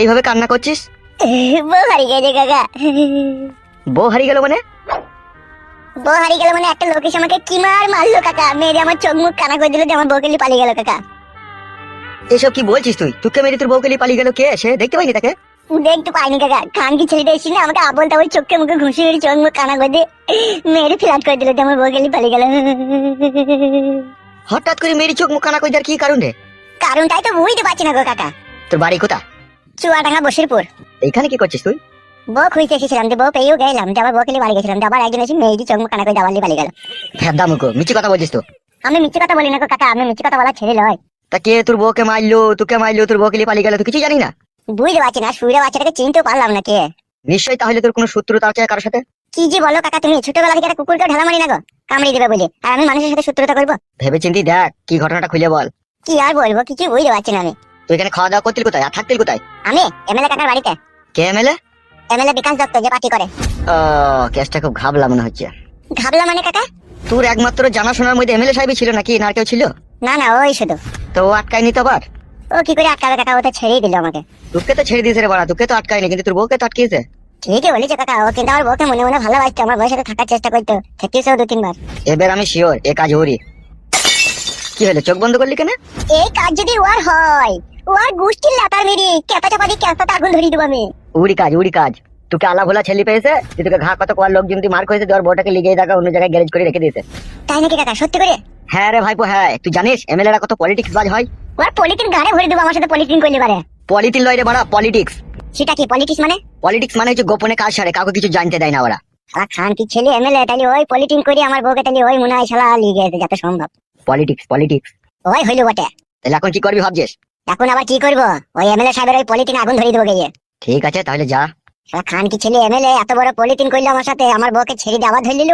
এইভাবে কান্না করছিস? বউ হারিয়ে গেছে কাকা। বউ হারিয়ে গেল মানে? বউ হারিয়ে গেল মানে একটা লোক এসে আমাকে কি মার মারলো কাকা? মেরে আমার চোখ মুখ কানা করে দিল যে আমার বউকে পালিয়ে গেল কাকা। এসব কি বলছিস তুই? তোকে মেরে তোর বউকে পালিয়ে গেল কে? সে দেখতে পাইনি তাকে? দেখতে পাইনি কাকা। খান কি ছেলেটা আমাকে আবল তাবল চোখে মুখে ঘুষি মেরে চোখ মুখ কানা করে দিয়ে মেরে ফ্ল্যাট করে দিল যে আমার বউকে পালিয়ে গেল। হঠাৎ করে মেরি চোখ মুখ কানা করে দেওয়ার কি কারণ? রে কারণটাই তো বুঝতে পারছি না গো কাকা। তোর বাড়ি কোথা চুয়াডাঙ্গা বসিরপুর। এইখানে কি করছিস তুই? বউ খুঁজতে এসেছিলাম যে বউ পেয়েও গেলাম যে আবার বউকে নিয়ে বাড়ি গেছিলাম যে আবার একজন এসে মেয়েটি চোখ মুখ কানা করে দাবালি পালিয়ে গেল। হ্যাঁ দামুকো মিছি কথা বলছিস তো। আমি মিথ্যে কথা বলি না কাকা আমি মিথ্যে কথা বলা ছেড়ে লয় তা কে তোর বউকে মারলো তোকে মারলো তোর বউকে নিয়ে পালিয়ে গেল তুই কিছু জানি না? বুঝতে পারছি না শুয়ে বাচ্চাটাকে চিনতেও পারলাম না কে। নিশ্চয়ই তাহলে তোর কোনো শত্রুতা আছে কারোর সাথে? কি যে বলো কাকা তুমি ছোটবেলা থেকে একটা কুকুরকে ঢালা মারি না গো কামড়িয়ে দেবে বলে। আর আমি মানুষের সাথে শত্রুতা করব? ভেবে চিন্তি দেখ কি ঘটনাটা খুলে বল। কি আর বলব কিছু বুঝতে পারছি না আমি। তুই এখানে খাওয়া দাওয়া করতিল কোথায়? আর থাকতিল কোথায়? আমি? এমএলএ কাকার বাড়িতে। কে এমএলএ এমএলএ বিকাশ দত্ত যে পার্টি করে। ও কেসটা খুব ঘাবলা মনে হচ্ছে। ঘাবলা মানে কাকা? তোর একমাত্র জানাশোনার মধ্যে এমএলএ সাহেবই ছিল নাকি? না কেউ ছিল? না না ওই শুধু। তো আটকায়নি তো আবার? ও কি করে আটকাবে কাকা? ও তো ছেড়েই দিল আমাকে। তোকে তো ছেড়ে দিয়েছে রে বাড়া তোকে তো আটকায়নি কিন্তু তোর বউকে তো আটকিয়েছে। ঠিকই বলেছে কাকা ও কিন্তু আমার বউকে মনে মনে ভালোবাসতো আমার বউয়ের সাথে থাকার চেষ্টা করতো থেকেছেও দু তিনবার এবার আমি শিওর এ কাজ ওরই। কি হলো চোখ বন্ধ করলি কেন? এই কাজ যদি ওর হয় লাতার মেরি চাপা দিয়ে আগুন ধরিয়ে দেবো আমি। উড়ি কাজ উড়ি কাজ। তোকে আলা ভোলা ছেলে পেয়েছে যে তোকে ঘা কত কোয়ার লোকজন তুই মার তোর বউটাকে অন্য জায়গায় গ্যারেজ করে রেখে দিয়েছে। তাই নাকি কাকা সত্যি করে? হ্যাঁ রে ভাইপো হ্যাঁ। তুই জানিস এমএলএরা কত পলিটিক্স বাজ হয়? ওর পলিটিন গাড়ে ভরে দেবো আমার সাথে পলিটিন করলে পারে। পলিটিন লয় রে বাড়া পলিটিক্স সেটা কি পলিটিক্স মানে? পলিটিক্স মানে হচ্ছে গোপনে কাজ সারে কাউকে কিছু জানতে দেয় না ওরা। শালা খান কি ছেলে এমএলএ তাহলে ওই পলিটিন করে আমার বউকে তাহলে ওই মনে হয় শালা লিয়ে গেছে যত সম্ভব। পলিটিক্স পলিটিক্স ওই হইল বটে। তাহলে এখন কি করবি ভাবছিস? এখন আবার কি করব? ওই এমএলএ সাহেবের ওই পলিটিন আগুন ধরিয়ে দেবো গিয়ে। ঠিক আছে তাহলে যা। শালা খান কি ছেলে এমএলএ এত বড় পলিটিন করল আমার সাথে আমার বউকে ছেড়ে আবার ধরে নিল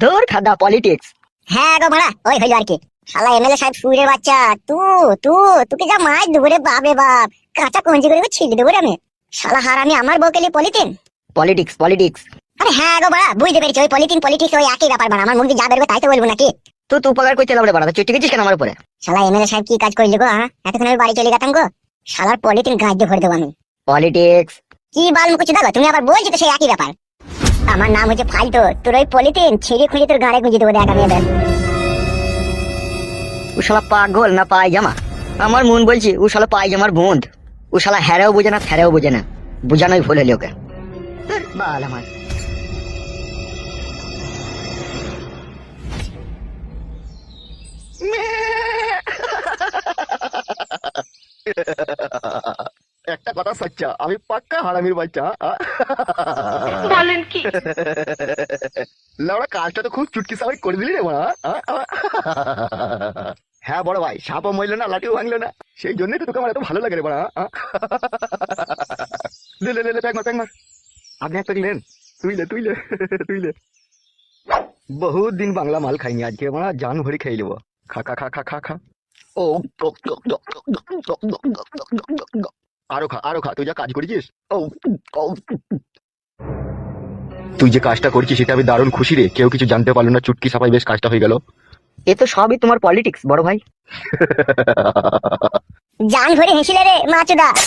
তোর খাদা পলিটিক্স হ্যাঁ গো মারা ওই হইল আর কি। শালা এমএলএ সাহেব সুরে বাচ্চা তু তু তোকে যা মাছ দেবো রে বাপরে বাপ। কাঁচা কঞ্জি করে ছিঁড়ে দেবো রে আমি। শালা হার আমি আমার বউকে নিয়ে পলিথিন পলিটিক্স পলিটিক্স আরে হ্যাঁ গো মারা বুঝতে পেরেছি ওই পলিথিন পলিটিক্স ওই একই ব্যাপার মারা আমার মুখ দিয়ে যা বেরোবে তাই তো বলব নাকি? তো তুই উপকার করতে লাগবে বাড়া। চুটি গেছিস কেন আমার উপরে? শালা এমএলএ সাহেব কি কাজ করলি গো হ্যাঁ এতক্ষণ আমি বাড়ি চলে গেতাম গো। শালার পলিটিন গাছ দিয়ে ভরে দেবো আমি। পলিটিক্স কি বাল মুকুচি দেখো তুমি আবার বলছো তো সেই একই ব্যাপার। আমার নাম হচ্ছে ফালতু তোর ওই পলিটিন ছিঁড়ে খুঁড়ে তোর গাড়ে গুঁজে দেবো দেখ আমি এবার। ও শালা পাগল না পায়জামা? আমার মন বলছি ও শালা পায়জামার বন্ধ। ও শালা হ্যারেও বোঝে না ফ্যারেও বোঝে না। বোঝানোই ভুল হলি ওকে। বাল আমার। একটা কথা সচ্চা আমি পাক্কা হারামির বাচ্চা বলেন কি? লাউড়া কাজটা তো খুব চুটকি সাবাই করে দিলি রে মা হ্যাঁ বড় ভাই সাপও মরলো না লাঠিও ভাঙলো না সেই জন্যই তো তোকে আমার এত ভালো লাগে রে বড়া লে লে লে প্যাক মার প্যাক মার। আপনি এক প্যাক নেন তুই লে তুই লে তুই লে। বহুত দিন বাংলা মাল খাইনি আজকে আমরা জান ভরি খেয়ে নেব খা খা খা খা খা খা। ও আরও আরও তুই যা কাজ করেছিস? ও তুই যে কাজটা করছিস সেটা আমি দারুণ খুশি রে। কেউ কিছু জানতে পারল না চুটকি সাফাই বেশ কাজটা হয়ে গেল। এ তো সবই তোমার পলিটিক্স বড় ভাই। জান ভরে হেসিলে রে মাচুদা